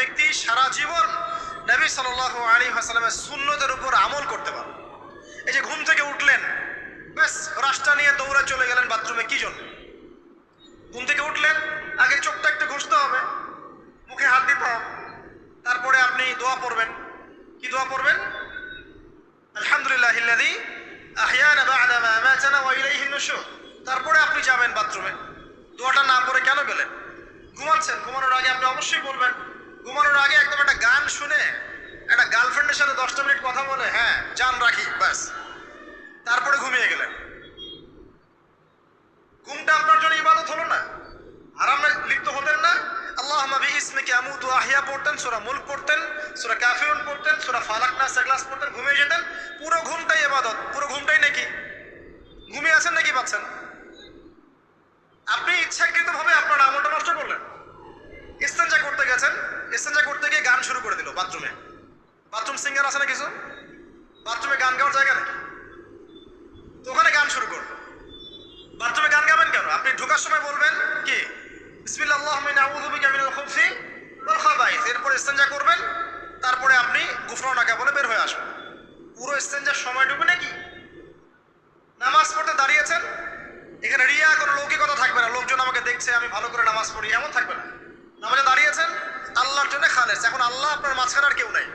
ব্যক্তি সারা জীবন নবী সাল্লাহ আলী হাসালামের সুন্নতের উপর আমল করতে পারে এই যে ঘুম থেকে উঠলেন, ব্যাস, রাস্তা নিয়ে দৌড়ে চলে গেলেন বাথরুমে, কি জন্য? ঘুম থেকে উঠলেন, আগে চোখটা একটু ঘষতে হবে, মুখে হাত দিতে হবে, তারপরে আপনি দোয়া পড়বেন। কি দোয়া পড়বেন? আলহামদুলিল্লাহ তারপরে আপনি যাবেন বাথরুমে। দোয়াটা না পড়ে কেন গেলেন? ঘুমাচ্ছেন, ঘুমানোর আগে আপনি অবশ্যই বলবেন ঘুমানোর আগে একদম একটা গান শুনে একটা গার্লফ্রেন্ডের সাথে দশটা মিনিট কথা বলে হ্যাঁ জান রাখি, ব্যাস। তারপরে ঘুমিয়ে গেলেন। ঘুমটা আপনার জন্য ইবাদত হলো না? আরামে লিপ্ত হতেন না? আল্লাহ নবী ইসমিকে আমুতু আহিয়া পড়তেন, সুরা মুল্ক পড়তেন, সুরা কাফিরুন পড়তেন, সুরা ফালাক নাস এগলাস পড়তেন, ঘুমিয়ে যেতেন। পুরো ঘুমটাই ইবাদত, পুরো ঘুমটাই নাকি? ঘুমিয়ে আছেন নাকি পাচ্ছেন আপনি ইচ্ছাকৃতভাবে আপনার আমলটা নষ্ট করলেন ইস্তেঞ্জা করতে গেছেন ইস্তেঞ্জা করতে গিয়ে গান শুরু করে দিল বাথরুমে বাথরুম সিঙ্গার আছে না কিছু? বাথরুমে গান গাওয়ার জায়গা নাকি তো ওখানে গান শুরু করল। বাথরুমে গান গাবেন কেন? আপনি ঢোকার সময় বলবেন কি? এরপর ইস্তেঞ্জা করবেন, তারপরে আপনি গুফরানাকা বলে বের হয়ে আসবেন। পুরো ইস্তেঞ্জার সময়টুকু নাকি? নামাজ পড়তে দাঁড়িয়েছেন? এখানে রিয়া, কোনো লৌকিকতা থাকবে না। লোকজন আমাকে দেখছে, আমি ভালো করে নামাজ পড়ি, এমন থাকবে না। নামাজে দাঁড়িয়েছেন আল্লাহর জন্য খালেস এখন আল্লাহ আপনার মাঝখানে আর কেউ নাই।